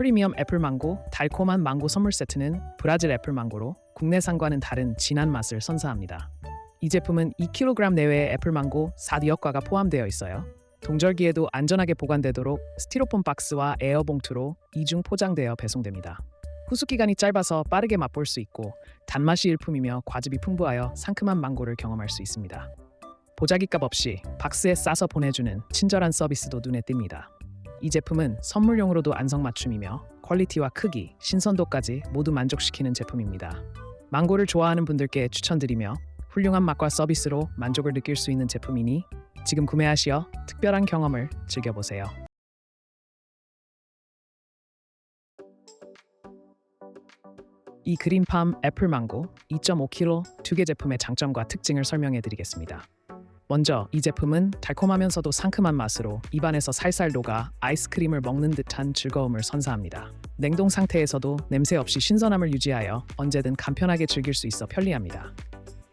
프리미엄 애플 망고 달콤한 망고 선물 세트는 브라질 애플 망고로 국내산과는 다른 진한 맛을 선사합니다. 이 제품은 2kg 내외의 애플 망고 4디역과가 포함되어 있어요. 동절기에도 안전하게 보관되도록 스티로폼 박스와 에어 봉투로 이중 포장되어 배송됩니다. 후숙 기간이 짧아서 빠르게 맛볼 수 있고 단맛이 일품이며 과즙이 풍부하여 상큼한 망고를 경험할 수 있습니다. 보자기값 없이 박스에 싸서 보내주는 친절한 서비스도 눈에 띕니다. 이 제품은 선물용으로도 안성맞춤이며 퀄리티와 크기, 신선도까지 모두 만족시키는 제품입니다. 망고를 좋아하는 분들께 추천드리며 훌륭한 맛과 서비스로 만족을 느낄 수 있는 제품이니 지금 구매하시어 특별한 경험을 즐겨보세요. 이 그린팜 애플 망고 2.5kg 두 개 제품의 장점과 특징을 설명해 드리겠습니다. 먼저 이 제품은 달콤하면서도 상큼한 맛으로 입안에서 살살 녹아 아이스크림을 먹는 듯한 즐거움을 선사합니다. 냉동 상태에서도 냄새 없이 신선함을 유지하여 언제든 간편하게 즐길 수 있어 편리합니다.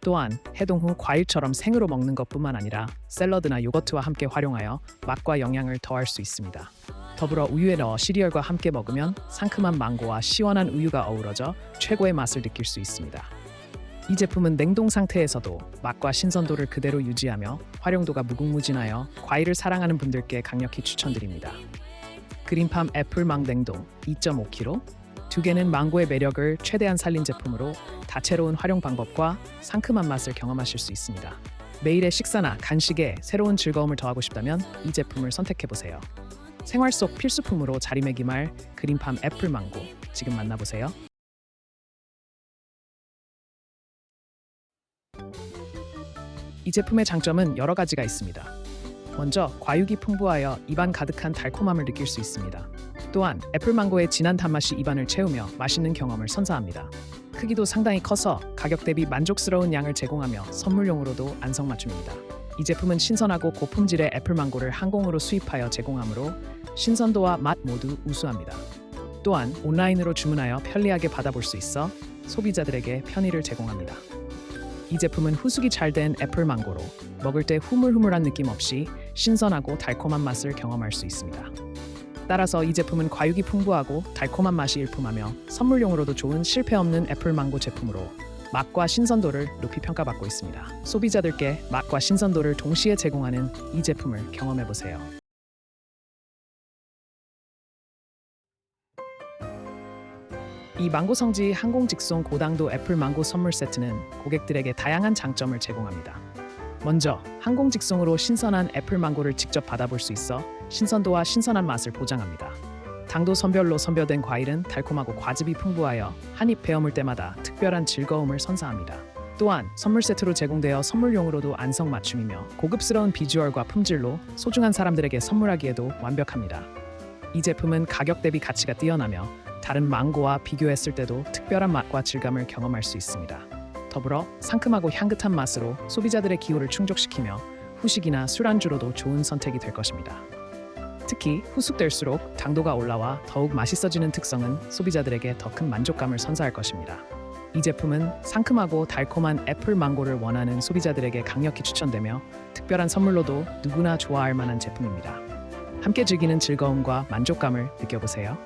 또한 해동 후 과일처럼 생으로 먹는 것뿐만 아니라 샐러드나 요거트와 함께 활용하여 맛과 영양을 더할 수 있습니다. 더불어 우유에 넣어 시리얼과 함께 먹으면 상큼한 망고와 시원한 우유가 어우러져 최고의 맛을 느낄 수 있습니다. 이 제품은 냉동 상태에서도 맛과 신선도를 그대로 유지하며 활용도가 무궁무진하여 과일을 사랑하는 분들께 강력히 추천드립니다. 그린팜 애플 망 냉동 2.5kg 두 개는 망고의 매력을 최대한 살린 제품으로 다채로운 활용 방법과 상큼한 맛을 경험하실 수 있습니다. 매일의 식사나 간식에 새로운 즐거움을 더하고 싶다면 이 제품을 선택해 보세요. 생활 속 필수품으로 자리매김할 그린팜 애플 망고 지금 만나보세요. 이 제품의 장점은 여러 가지가 있습니다. 먼저 과육이 풍부하여 입안 가득한 달콤함을 느낄 수 있습니다. 또한 애플망고의 진한 단맛이 입안을 채우며 맛있는 경험을 선사합니다. 크기도 상당히 커서 가격 대비 만족스러운 양을 제공하며 선물용으로도 안성맞춤입니다. 이 제품은 신선하고 고품질의 애플망고를 항공으로 수입하여 제공하므로 신선도와 맛 모두 우수합니다. 또한 온라인으로 주문하여 편리하게 받아볼 수 있어 소비자들에게 편의를 제공합니다. 이 제품은 후숙이 잘 된 애플 망고로 먹을 때 후물후물한 느낌 없이 신선하고 달콤한 맛을 경험할 수 있습니다. 따라서 이 제품은 과육이 풍부하고 달콤한 맛이 일품하며 선물용으로도 좋은 실패 없는 애플 망고 제품으로 맛과 신선도를 높이 평가받고 있습니다. 소비자들께 맛과 신선도를 동시에 제공하는 이 제품을 경험해 보세요. 이 망고 성지 항공 직송 고당도 애플 망고 선물 세트는 고객들에게 다양한 장점을 제공합니다. 먼저 항공 직송으로 신선한 애플 망고를 직접 받아볼 수 있어 신선도와 신선한 맛을 보장합니다. 당도 선별로 선별된 과일은 달콤하고 과즙이 풍부하여 한입 베어물 때마다 특별한 즐거움을 선사합니다. 또한 선물 세트로 제공되어 선물용으로도 안성맞춤이며 고급스러운 비주얼과 품질로 소중한 사람들에게 선물하기에도 완벽합니다. 이 제품은 가격 대비 가치가 뛰어나며 다른 망고와 비교했을 때도 특별한 맛과 질감을 경험할 수 있습니다. 더불어 상큼하고 향긋한 맛으로 소비자들의 기호를 충족시키며 후식이나 술안주로도 좋은 선택이 될 것입니다. 특히 후숙될수록 당도가 올라와 더욱 맛있어지는 특성은 소비자들에게 더 큰 만족감을 선사할 것입니다. 이 제품은 상큼하고 달콤한 애플 망고를 원하는 소비자들에게 강력히 추천되며 특별한 선물로도 누구나 좋아할 만한 제품입니다. 함께 즐기는 즐거움과 만족감을 느껴보세요.